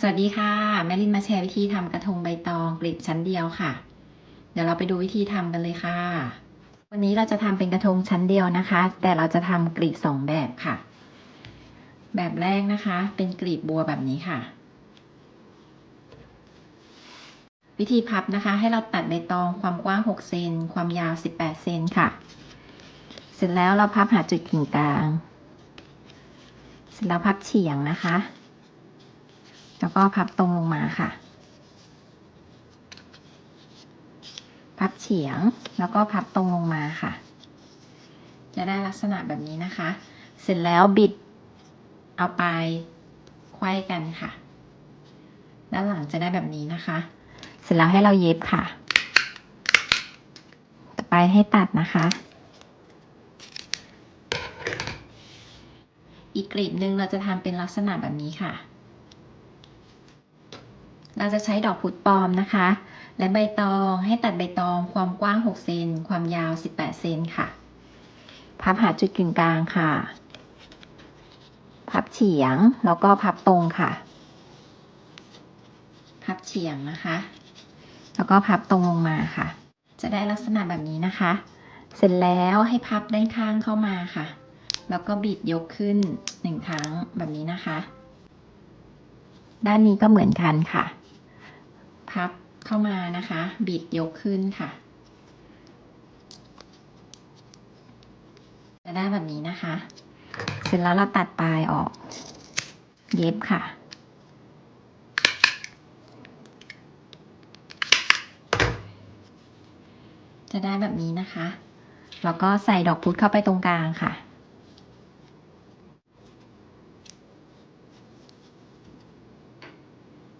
สวัสดีค่ะ แม่ลินมาแชร์วิธีทำกระทงใบตองกลีบชั้นเดียวค่ะ เดี๋ยวเราไปดูวิธีทำกันเลยค่ะ วันนี้เราจะทำเป็นกระทงชั้นเดียวนะคะ แต่เราจะทำกลีบสองแบบค่ะ แบบแรกนะคะ เป็นกลีบบัวแบบนี้ค่ะ วิธีพับนะคะ ให้เราตัดใบตองความกว้าง 6 เซนความยาว 18 เซนค่ะ เสร็จแล้วเราพับหาจุดกึ่งกลาง เสร็จแล้วพับเฉียงนะคะ แล้วก็พับตรงลงมาค่ะ พับเฉียงแล้วก็พับตรงลงมาค่ะ จะได้ลักษณะแบบนี้นะคะ เสร็จแล้วบิดเอาปลายไขว้กันค่ะ ด้านหลังจะได้แบบนี้นะคะ เสร็จแล้วให้เราเย็บค่ะ ต่อไปให้ตัดนะคะ อีกกลีบหนึ่งเราจะทำเป็นลักษณะแบบนี้ค่ะ เราจะใช้ดอกพุดปลอมนะคะ และใบตองให้ตัดใบตองความกว้าง6เซนความยาว 18เซนค่ะ พับหาจุดกึ่งกลางค่ะ พับเฉียงแล้วก็พับตรงค่ะ พับเฉียงนะคะ แล้วก็พับตรงลงมาค่ะ จะได้ลักษณะแบบนี้นะคะ เสร็จแล้วให้พับด้านข้างเข้ามาค่ะ แล้วก็บิดยกขึ้นหนึ่งครั้งแบบนี้นะคะด้านนี้ก็เหมือนกันค่ะ พับเข้ามานะคะ บิดยกขึ้นค่ะ จะได้แบบนี้นะคะ เสร็จแล้วเราตัดปลายออก เย็บค่ะจะได้แบบนี้นะคะ แล้วก็ใส่ดอกพุธเข้าไปตรงกลางค่ะ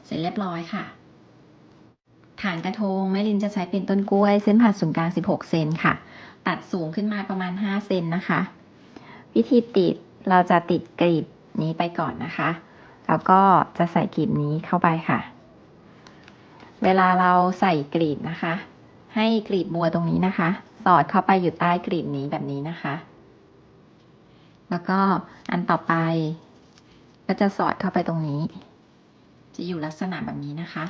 เสร็จเรียบร้อยค่ะ ฐานกระทงแม่ลินจะใช้เป็นต้นกล้วย เส้นผ่าศูนย์กลาง 16 เซนค่ะ ตัดสูงขึ้นมาประมาณ 5 เซนนะคะ วิธีติดเราจะติดกลีบนี้ไปก่อนนะคะ แล้วก็จะใส่กลีบนี้เข้าไปค่ะ เวลาเราใส่กลีบนะคะ ให้กลีบบัวตรงนี้นะคะ สอดเข้าไปอยู่ใต้กลีบนี้แบบนี้นะคะ แล้วก็อันต่อไป ก็จะสอดเข้าไปตรงนี้ จะอยู่ลักษณะแบบนี้นะคะ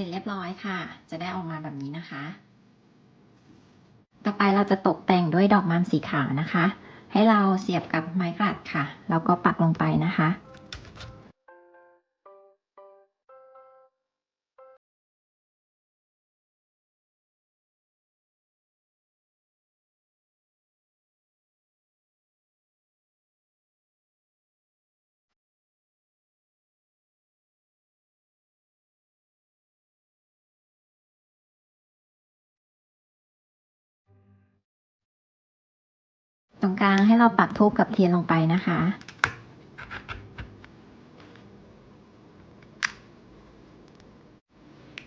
สร็จเรียบร้อยค่ะ จะได้ออกมาแบบนี้นะคะ ต่อไปเราจะตกแต่งด้วยดอกมัมสีขาวนะคะ ให้เราเสียบกับไม้กลัดค่ะ แล้วก็ปักลงไปนะคะ ตรงกลางให้เราปักทูบกับเทียนลงไปนะคะ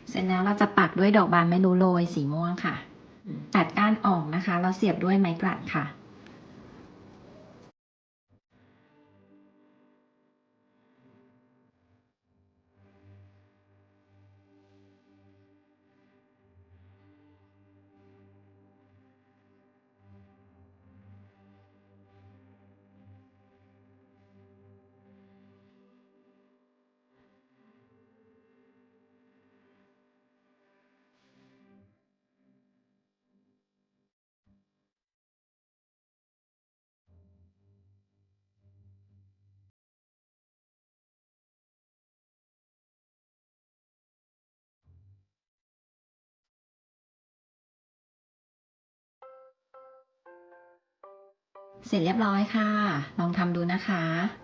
เสร็จแล้วเราจะปักด้วยดอกบานไม่รู้โรยสีม่วงค่ะ ตัดก้านออกนะคะ เราเสียบด้วยไม้กลัดค่ะ เสร็จเรียบร้อยค่ะ ลองทำดูนะคะ